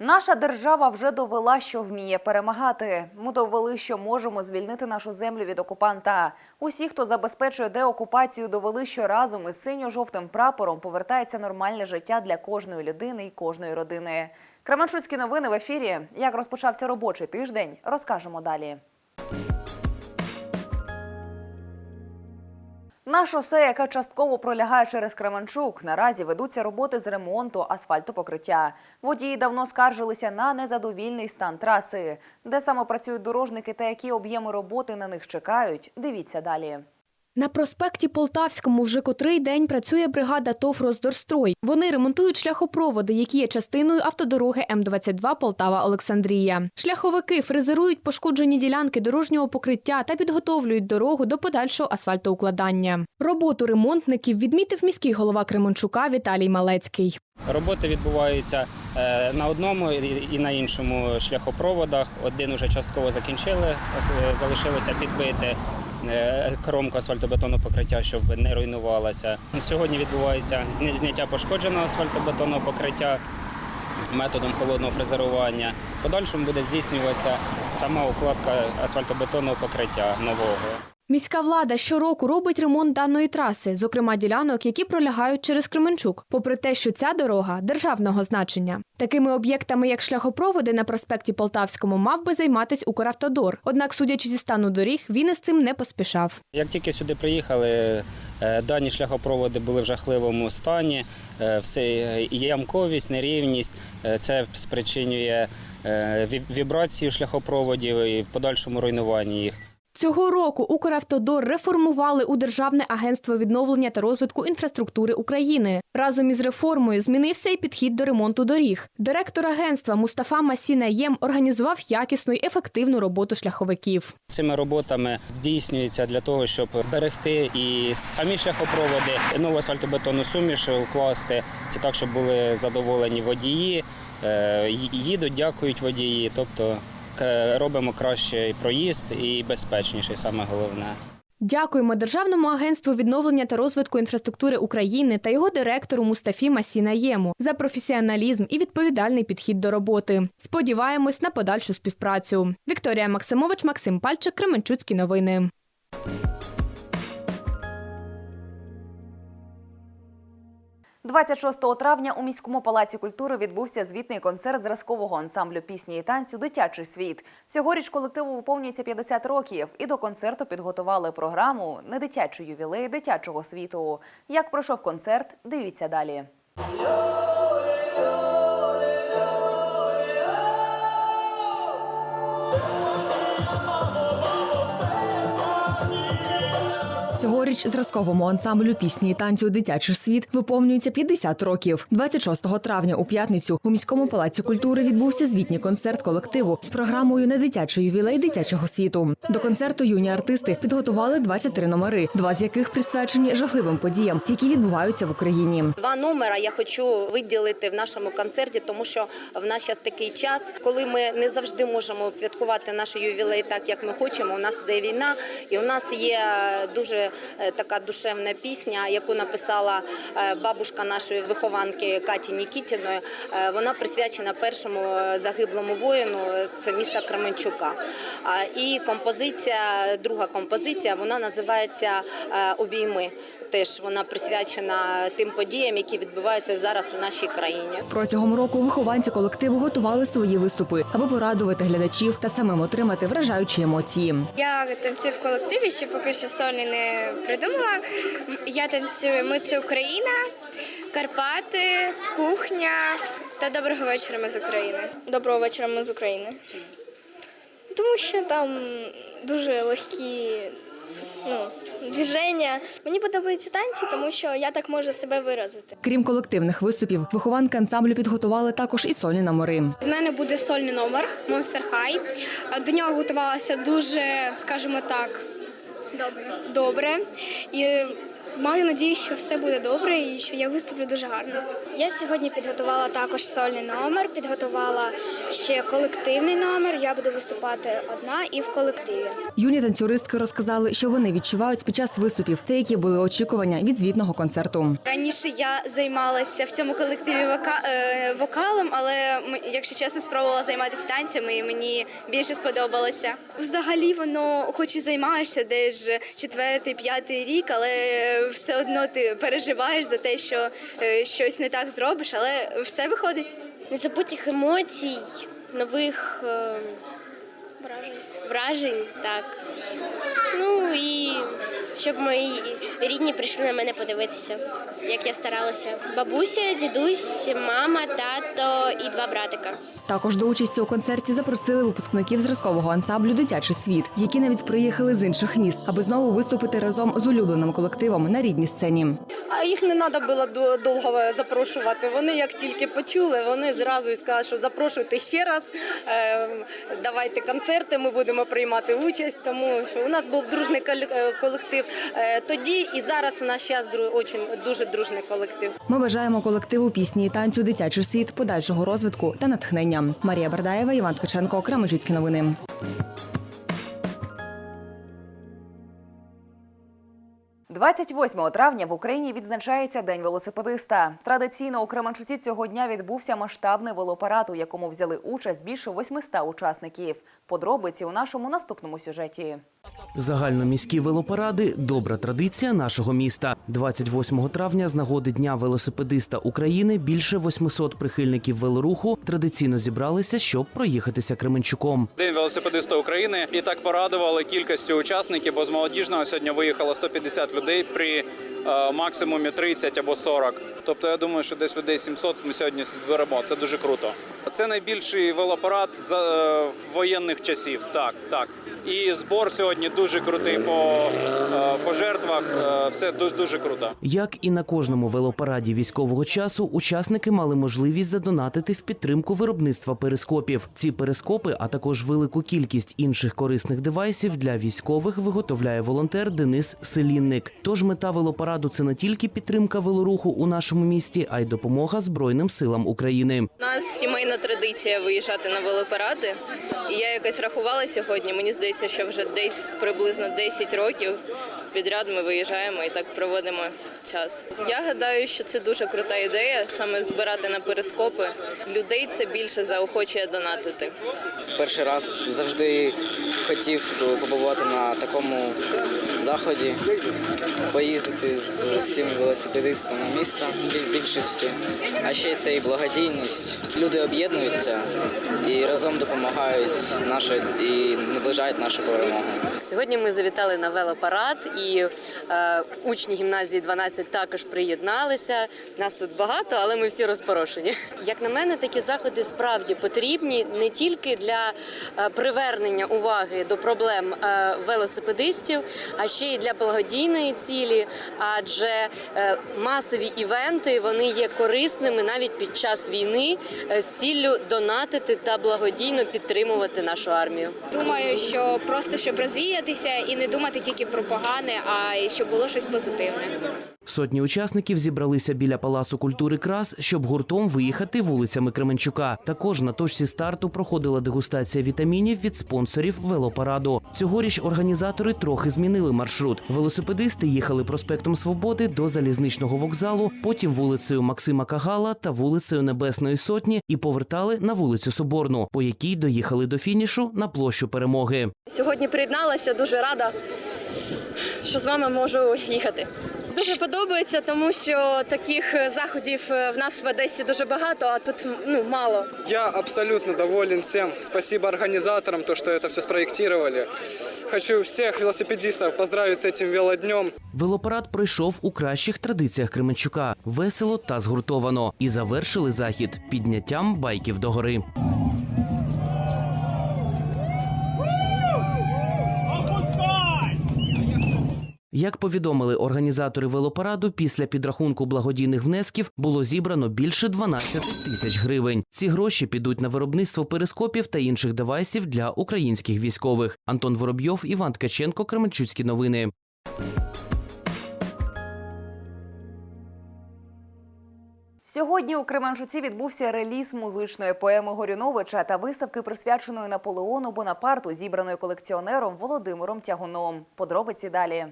Наша держава вже довела, що вміє перемагати. Ми довели, що можемо звільнити нашу землю від окупанта. Усі, хто забезпечує деокупацію, довели, що разом із синьо-жовтим прапором повертається нормальне життя для кожної людини і кожної родини. Кременчуцькі новини в ефірі. Як розпочався робочий тиждень, розкажемо далі. На шосе, яке частково пролягає через Кременчук, наразі ведуться роботи з ремонту асфальтопокриття. Водії давно скаржилися на незадовільний стан траси. Де саме працюють дорожники та які об'єми роботи на них чекають, дивіться далі. На проспекті Полтавському вже котрий день працює бригада ТОВ «Роздорстрой». Вони ремонтують шляхопроводи, які є частиною автодороги М-22 Полтава-Олександрія. Шляховики фрезерують пошкоджені ділянки дорожнього покриття та підготовлюють дорогу до подальшого асфальтоукладання. Роботу ремонтників відмітив міський голова Кременчука Віталій Малецький. Роботи відбуваються е, на одному і на іншому шляхопроводах. Один уже частково закінчили, залишилося підбити е, кромку асфальтобетонного покриття, щоб не руйнувалася. Сьогодні відбувається зняття пошкодженого асфальтобетонного покриття методом холодного фрезерування. В Подальшому буде здійснюватися сама укладка асфальтобетонного покриття нового. Міська влада щороку робить ремонт даної траси, зокрема ділянок, які пролягають через Кременчук, попри те, що ця дорога державного значення. Такими об'єктами, як шляхопроводи на проспекті Полтавському, мав би займатися Укравтодор. Однак, судячи зі стану доріг, він із цим не поспішав. Як тільки сюди приїхали, е, дані шляхопроводи були в жахливому стані. Е, Все е, ямковість, нерівність. Це спричинює вібрацію шляхопроводів і в подальшому руйнуванні їх. Цього року Укравтодор реформували у Державне агентство відновлення та розвитку інфраструктури України. Разом із реформою змінився і підхід до ремонту доріг. Директор агентства Мустафа Масінаєм організував якісну і ефективну роботу шляховиків. Цими роботами здійснюється для того, щоб зберегти і самі шляхопроводи, нову асфальтобетонну суміш укласти. Це так, щоб були задоволені водії, е, їдуть, дякують водії. Тобто робимо кращий проїзд і безпечніший, саме головне. Дякуємо Державному агентству відновлення та розвитку інфраструктури України та його директору Мустафі Масінаєму за професіоналізм і відповідальний підхід до роботи. Сподіваємось на подальшу співпрацю. Вікторія Максимович, Максим Пальчик, Кременчуцькі новини. – 26 травня у міському палаці культури відбувся звітний концерт зразкового ансамблю пісні і танцю Дитячий світ. Цьогоріч колективу виповнюється 50 років, і до концерту підготували програму не дитячий ювілей дитячого світу. Як пройшов концерт, дивіться далі. Цьогоріч зразковому ансамблю пісні і танцю Дитячий світ виповнюється 50 років. 26 травня у п'ятницю у міському палаці культури відбувся звітній концерт колективу з програмою на дитячий ювілей дитячого світу. До концерту юні артисти підготували 23 номери, два з яких присвячені жахливим подіям, які відбуваються в Україні. Два номера я хочу виділити в нашому концерті, тому що в нас зараз такий час, коли ми не завжди можемо святкувати наш ювілей так, як ми хочемо. У нас іде війна, і у нас є дуже така душевна пісня, яку написала е, бабушка нашої вихованки Каті Нікітіної. Е, Вона присвячена першому е, загиблому воїну з міста Кременчука. І композиція, друга композиція, вона називається е, Обійми. Теж вона присвячена тим подіям, які відбуваються зараз у нашій країні. Протягом року вихованці колективу готували свої виступи, аби порадувати глядачів та самим отримати вражаючі емоції. Я танцюю в колективі, ще поки що сольні не придумала. Я танцюю Ми це Україна, Карпати, кухня та доброго вечора ми з України. Доброго вечора ми з України. Тому що там дуже легкі ну, движення. Мені подобаються танці, тому що я так можу себе виразити. Крім колективних виступів, вихованки ансамблю підготували також і сольні номери. У мене буде сольний номер Monster High. До нього готувалася дуже, скажімо так, добре. добре. І Маю надію, що все буде добре і що я виступлю дуже гарно. Я сьогодні підготувала також сольний номер, підготувала ще колективний номер. Я буду виступати одна і в колективі. Юні танцюристки розказали, що вони відчувають під час виступів та які були очікування від звітного концерту. Раніше я займалася в цьому колективі вока- е, вокалом, але якщо чесно, спробувала займатися танцями, і мені більше сподобалося. Взагалі, воно, хоч і займаєшся десь четвертий, п'ятий рік, але все одно ти переживаєш за те, що е, щось не так зробиш, але все виходить. Незабутніх емоцій, нових е, вражень. вражень, так. Ну і щоб мої рідні прийшли на мене подивитися, як я старалася. Бабуся, дідусь, мама, тато і два братика. Також до участі у концерті запросили випускників зразкового ансамблю Дитячий світ, які навіть приїхали з інших міст, аби знову виступити разом з улюбленим колективом на рідній сцені. А їх не треба було до- довго запрошувати. Вони як тільки почули, вони зразу і сказали, що запрошуйте ще раз, е, давайте концерти, ми будемо приймати участь. Тому що у нас був дружний е, колектив е, тоді, і зараз у нас зараз дуже дружний колектив. Ми бажаємо колективу пісні і танцю Дитячий світ, подальшого розвитку та натхнення. Марія Бардаєва, Іван Ткаченко, Кременчуцькі новини. – 28 травня в Україні відзначається День велосипедиста. Традиційно у Кременчуці цього дня відбувся масштабний велопарад, у якому взяли участь більше 800 учасників. Подробиці у нашому наступному сюжеті. Загальноміські велопаради добра традиція нашого міста. 28 травня з нагоди Дня велосипедиста України більше 800 прихильників велоруху традиційно зібралися, щоб проїхатися Кременчуком. День велосипедиста України і так порадували кількістю учасників, бо з молодіжного сьогодні виїхало 150 людей при е, максимумі 30 або 40. Тобто я думаю, що десь людей 700 ми сьогодні зберемо. Це дуже круто. Це найбільший велопарад з е, воєнних часів. Так, так. І збор сьогодні дуже крутий по е, пожертвах. Е, Все дуже дуже круто. Як і на кожному велопараді військового часу, учасники мали можливість задонатити в підтримку виробництва перископів. Ці перископи, а також велику кількість інших корисних девайсів для військових виготовляє волонтер Денис Селінник. Тож мета велопараду це не тільки підтримка велоруху у нашому місті, а й допомога Збройним силам України. У нас сімейна традиція виїжджати на велопаради. І я якось рахувала сьогодні. Мені здається, що вже десь приблизно 10 років підряд ми виїжджаємо і так проводимо час. Я гадаю, що це дуже крута ідея саме збирати на перископи. Людей це більше заохочує донатити. Перший раз завжди хотів побувати на такому заході, поїздити з всім велосипедистами міста більшості. А ще це і благодійність. Люди об'єднуються і разом допомагають нашій і наближають нашу перемогу. Сьогодні ми завітали на велопарад, і е, учні гімназії 12 також приєдналися. Нас тут багато, але ми всі розпорошені. Як на мене, такі заходи справді потрібні не тільки для е, привернення уваги до проблем е, велосипедистів, а ще й для благодійної цілі. Адже е, масові івенти вони є корисними навіть під час війни е, з ціллю донатити та благодійно підтримувати нашу армію. Думаю, що просто щоб розвіятися і не думати тільки про погане, а й щоб було щось позитивне. Сотні учасників зібралися біля Палацу культури Крас, щоб гуртом виїхати вулицями Кременчука. Також на точці старту проходила дегустація вітамінів від спонсорів велопараду. Цьогоріч організатори трохи змінили маршрут. Велосипедисти їхали проспектом Свободи до залізничного вокзалу, потім вулицею Максима Кагала та вулицею Небесної Сотні і повертали на вулицю Соборну, по якій доїхали до фінішу на площу перемоги. Сьогодні приєдналася, дуже рада, що з вами можу їхати. Дуже подобається, тому що таких заходів в нас в Одесі дуже багато, а тут ну мало. Я абсолютно доволен всем. Спасибо организаторам, то, что это все спроектировали. Хочу всех велосипедистов поздравить с этим велоднем. Велопарад пройшов у кращих традиціях Кременчука весело та згуртовано. І завершили захід підняттям байків догори. Як повідомили організатори велопараду, після підрахунку благодійних внесків було зібрано більше 12 тисяч гривень. Ці гроші підуть на виробництво перископів та інших девайсів для українських військових. Антон Воробйов, Іван Ткаченко, Кременчуцькі новини. Сьогодні у Кременчуці відбувся реліз музичної поеми Горюновича та виставки, присвяченої Наполеону Бонапарту, зібраної колекціонером Володимиром Тягуном. Подробиці далі.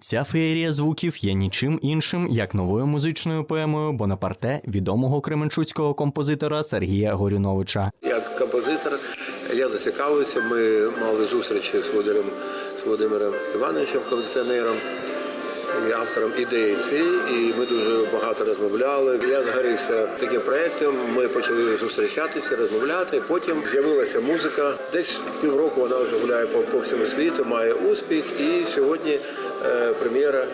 Ця феєрія звуків є нічим іншим, як новою музичною поемою Бонапарте відомого кременчуцького композитора Сергія Горюновича. Як я зацікавився. Ми мали зустрічі з Володимиром, з Володимиром Івановичем, колекціонером і автором ідеї цієї, і ми дуже багато розмовляли. Я загорівся таким проєктом. Ми почали зустрічатися, розмовляти. Потім з'явилася музика. Десь півроку вона вже гуляє по, по всьому світу, має успіх. І сьогодні прем'єра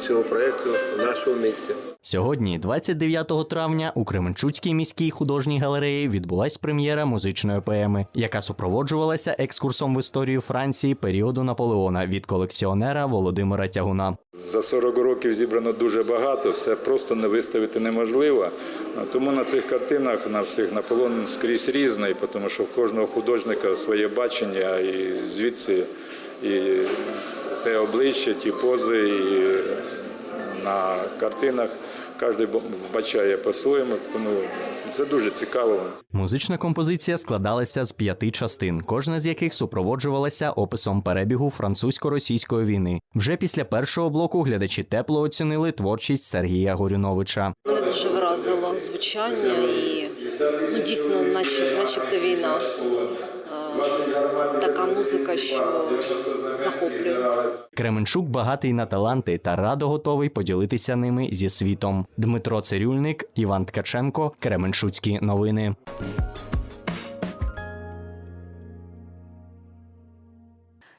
цього проєкту в нашому місті. Сьогодні, 29 травня, у Кременчуцькій міській художній галереї відбулась прем'єра музичної поеми, яка супроводжувалася екскурсом в історію Франції періоду Наполеона від колекціонера Володимира Тягуна. За 40 років зібрано дуже багато, все просто не виставити неможливо. Тому на цих картинах на всіх Наполеон скрізь різний, тому що в кожного художника своє бачення, і звідси і те обличчя, ті пози, і на картинах кожен вбачає по-своєму, тому це дуже цікаво. Музична композиція складалася з п'яти частин, кожна з яких супроводжувалася описом перебігу французько-російської війни. Вже після першого блоку глядачі тепло оцінили творчість Сергія Горюновича. Мене дуже вразило звучання і ну, дійсно, наче, начебто війна. Така музика, що захоплює. Кременчук багатий на таланти та радо готовий поділитися ними зі світом. Дмитро Цирюльник, Іван Ткаченко, Кременчуцькі новини.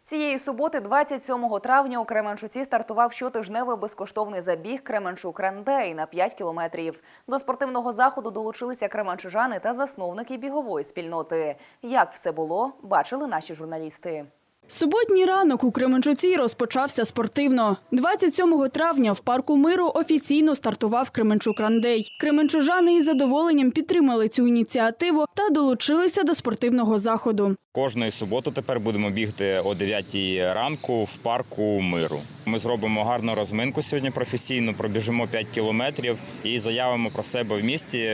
Цієї суботи, 27 травня, у Кременчуці стартував щотижневий безкоштовний забіг Кременчук Рендей на 5 кілометрів. До спортивного заходу долучилися кременчужани та засновники бігової спільноти. Як все було, бачили наші журналісти. Суботній ранок у Кременчуці розпочався спортивно. 27 травня в парку миру офіційно стартував Кременчук Рандей. Кременчужани із задоволенням підтримали цю ініціативу та долучилися до спортивного заходу. Кожної суботи тепер будемо бігти о 9 ранку в парку миру. Ми зробимо гарну розминку сьогодні професійну, пробіжимо 5 кілометрів і заявимо про себе в місті.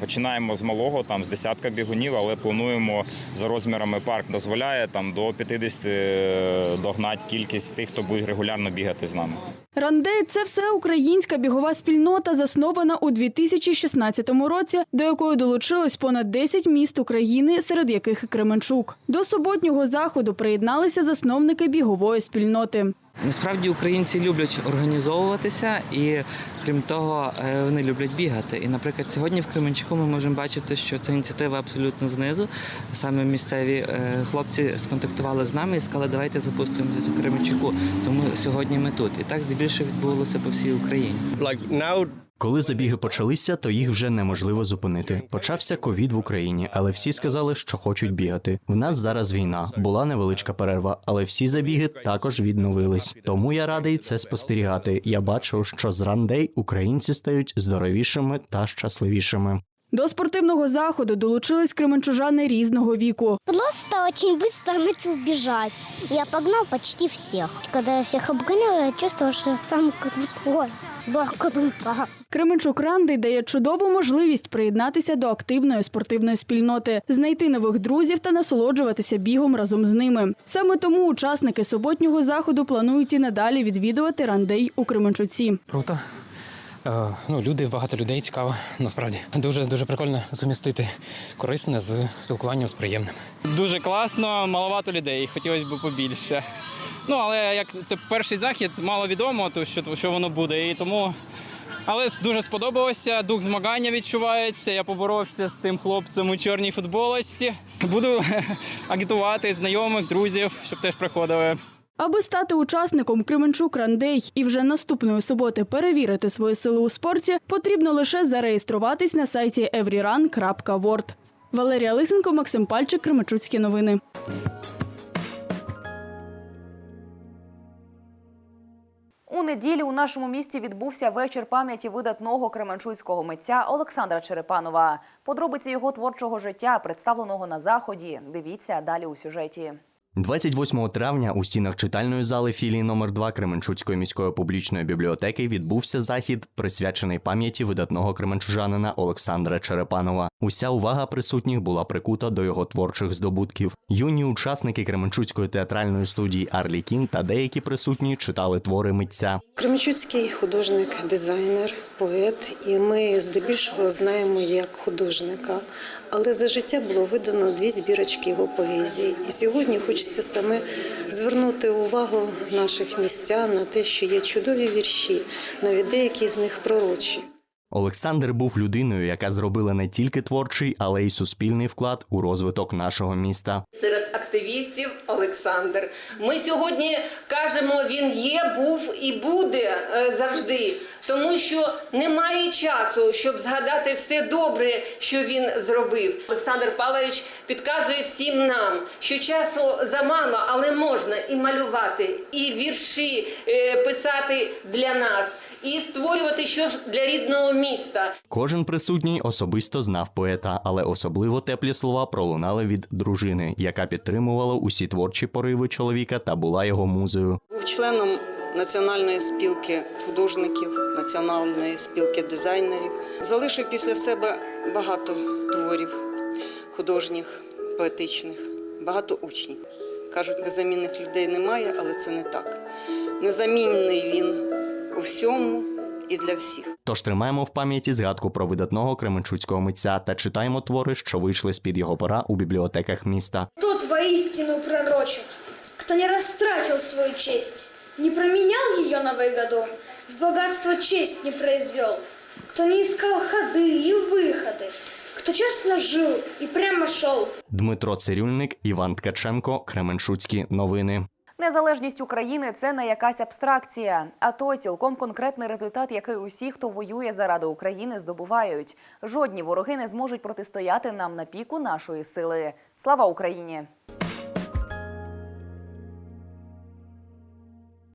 Починаємо з малого, там з десятка бігунів, але плануємо за розмірами парк дозволяє там до 50 догнати кількість тих, хто буде регулярно бігати з нами. Рандей це всеукраїнська бігова спільнота, заснована у 2016 році, до якої долучилось понад 10 міст України, серед яких і Кременчук. До суботнього заходу приєдналися засновники бігової спільноти. Насправді українці люблять організовуватися і крім того, е, вони люблять бігати. І, наприклад, сьогодні в Кременчуку ми можемо бачити, що ця ініціатива абсолютно знизу. Саме місцеві е, хлопці сконтактували з нами і сказали, давайте запустимо в Кременчуку. Тому сьогодні ми тут. І так здебільшого відбувалося по всій Україні. Коли забіги почалися, то їх вже неможливо зупинити. Почався ковід в Україні, але всі сказали, що хочуть бігати. В нас зараз війна, була невеличка перерва, але всі забіги також відновились. Тому я радий це спостерігати. Я бачу, що з рандей українці стають здоровішими та щасливішими. До спортивного заходу долучились кременчужани різного віку. Просто очень быстро начал бежать. Я погнал почти всех. Когда я всех обгонял, я чувствовал, что я сам крутой. Да, круто. Кременчук Рандий дає чудову можливість приєднатися до активної спортивної спільноти, знайти нових друзів та насолоджуватися бігом разом з ними. Саме тому учасники суботнього заходу планують і надалі відвідувати рандей у Кременчуці. Круто. Е, Ну, люди, багато людей цікаво, насправді. Дуже дуже прикольно сумістити корисне з спілкуванням з приємним. Дуже класно, маловато людей, хотілося б побільше. Ну, але як перший захід мало відомо, то що, що воно буде. І тому. Але дуже сподобалося, дух змагання відчувається. Я поборовся з тим хлопцем у чорній футболочці. Буду агітувати знайомих, друзів, щоб теж приходили. Аби стати учасником Кременчук Рандей і вже наступної суботи перевірити свої сили у спорті, потрібно лише зареєструватись на сайті everyrun.world. Валерія Лисенко, Максим Пальчик, Кременчуцькі новини. У неділю у нашому місті відбувся вечір пам'яті видатного кременчуцького митця Олександра Черепанова. Подробиці його творчого життя, представленого на заході. Дивіться далі у сюжеті. 28 травня у стінах читальної зали філії номер 2 Кременчуцької міської публічної бібліотеки відбувся захід, присвячений пам'яті видатного кременчужанина Олександра Черепанова. Уся увага присутніх була прикута до його творчих здобутків. Юні учасники Кременчуцької театральної студії Арлі Кін та деякі присутні читали твори митця. Кременчуцький художник, дизайнер, поет, і ми здебільшого знаємо як художника. Але за життя було видано дві збірочки його поезії. І сьогодні хочеться саме звернути увагу наших містян на те, що є чудові вірші, навіть деякі з них пророчі. Олександр був людиною, яка зробила не тільки творчий, але й суспільний вклад у розвиток нашого міста. Серед активістів Олександр. Ми сьогодні кажемо, він є, був і буде е, завжди, тому що немає часу, щоб згадати все добре, що він зробив. Олександр Павлович підказує всім нам, що часу замало, але можна і малювати, і вірші е, писати для нас, і створювати щось для рідного міста. Кожен присутній особисто знав поета, але особливо теплі слова пролунали від дружини, яка підтримувала усі творчі пориви чоловіка та була його музою. Був членом Національної спілки художників, Національної спілки дизайнерів. Залишив після себе багато творів художніх, поетичних, багато учнів. Кажуть, незамінних людей немає, але це не так. Незамінний він у всьому і для всіх. Тож тримаємо в пам'яті згадку про видатного кременчуцького митця та читаємо твори, що вийшли з під його пора у бібліотеках міста. Тот воистину пророчит, кто не растратил свою честь, не променял ее на выгоду, в богатство честь не произвел, кто не искал ходы и выходы, кто честно жил и прямо шел. Дмитро Цирюльник, Іван Ткаченко, Кременчуцькі новини. Незалежність України це не якась абстракція, а то цілком конкретний результат, який усі, хто воює заради України, здобувають. Жодні вороги не зможуть протистояти нам на піку нашої сили. Слава Україні!